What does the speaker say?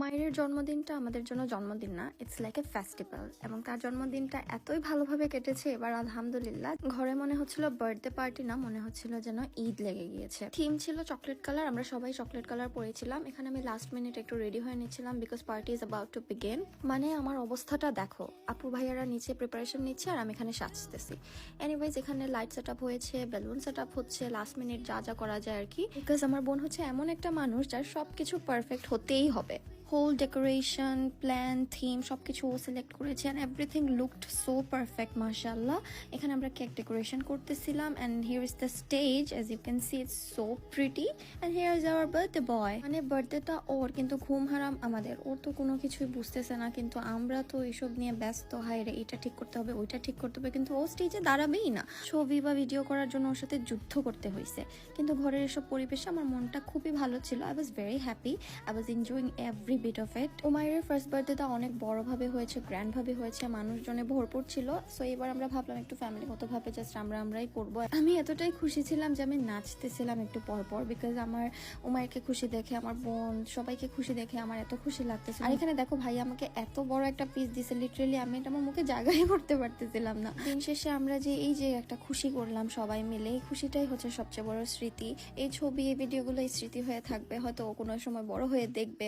ওমায়ের জন্মদিনটা আমাদের জন্য জন্মদিন না ইটস লাইক এ ফেস্টিভ্যাল এবং তার জন্মদিনটা এতই ভালোভাবে কেটেছে, এবার আলহামদুলিল্লাহ, ঘরে মনে হচ্ছিল বার্থডে পার্টি না, মনে হচ্ছিল যেন ঈদ লেগে গিয়েছে। থিম ছিল চকলেট কালার আমরা সবাই চকলেট কালার পরেছিলাম। এখানে আমি লাস্ট মিনিট একটু রেডি হয়ে নিচ্ছিলাম because party is about to begin মানে আমার অবস্থাটা দেখো, আপু ভাইয়ারা নিচে প্রিপারেশন নিচ্ছে আর আমি এখানে সাজতেছি। এনিওয়েজ এখানে লাইট সেট আপ হয়েছে বেলুন সেট আপ হচ্ছে লাস্ট মিনিট যা যা করা যায় আর কি। বিকজ আমার বোন হচ্ছে এমন একটা মানুষ যার সবকিছু পারফেক্ট হতেই হবে। হোল ডেকোরেশন প্ল্যান থিম সবকিছু ও সিলেক্ট করেছে and everything looked so perfect মার্শাল্লাহ এখানে আমরা কেক ডেকোরেশন করতেছিলাম and here is the stage as you can see it's so pretty and here is our birthday boy মানে বার্থডেটা ওর, কিন্তু ঘুম হারাম আমাদের। ওর তো কোনো কিছুই বুঝতেছে না, কিন্তু আমরা তো এইসব নিয়ে ব্যস্ত হায় রে এটা ঠিক করতে হবে, ওইটা ঠিক করতে হবে, কিন্তু ও স্টেজে দাঁড়াবেই না। ছবি বা ভিডিও করার জন্য ওর সাথে যুদ্ধ করতে হয়েছে কিন্তু ঘরের এসব পরিবেশে আমার মনটা খুবই ভালো ছিল। I was very happy I was enjoying every bit of it Omair first বার্থডেটা অনেক বড়ভাবে হয়েছে গ্র্যান্ডভাবে হয়েছে, মানুষজনে ভরপুর ছিল। সো এবার আমরা ভাবলাম একটু ফ্যামিলি মতো ভাবে জাস্ট আমরা আমরাই করব। আমি এতটাই খুশি ছিলাম যে আমি নাচতেছিলাম একটু পর পর বিকজ আমার উমায়েরকে খুশি দেখে, আমার বোন, সবাইকে খুশি দেখে আমার এত খুশি লাগতেছে আর এখানে দেখো ভাই, আমাকে এত বড় একটা পিস দিছে লিটারেলি আমি এটা আমার মুখে জায়গায় করতে পারতেছিলাম না। দিন শেষে আমরা যে এই যে একটা খুশি করলাম সবাই মিলে, এই খুশিটাই হচ্ছে সবচেয়ে বড় স্মৃতি। এই ছবি, এই ভিডিওগুলো এই স্মৃতি হয়ে থাকবে, হয়তো কোনো সময় বড় হয়ে দেখবে।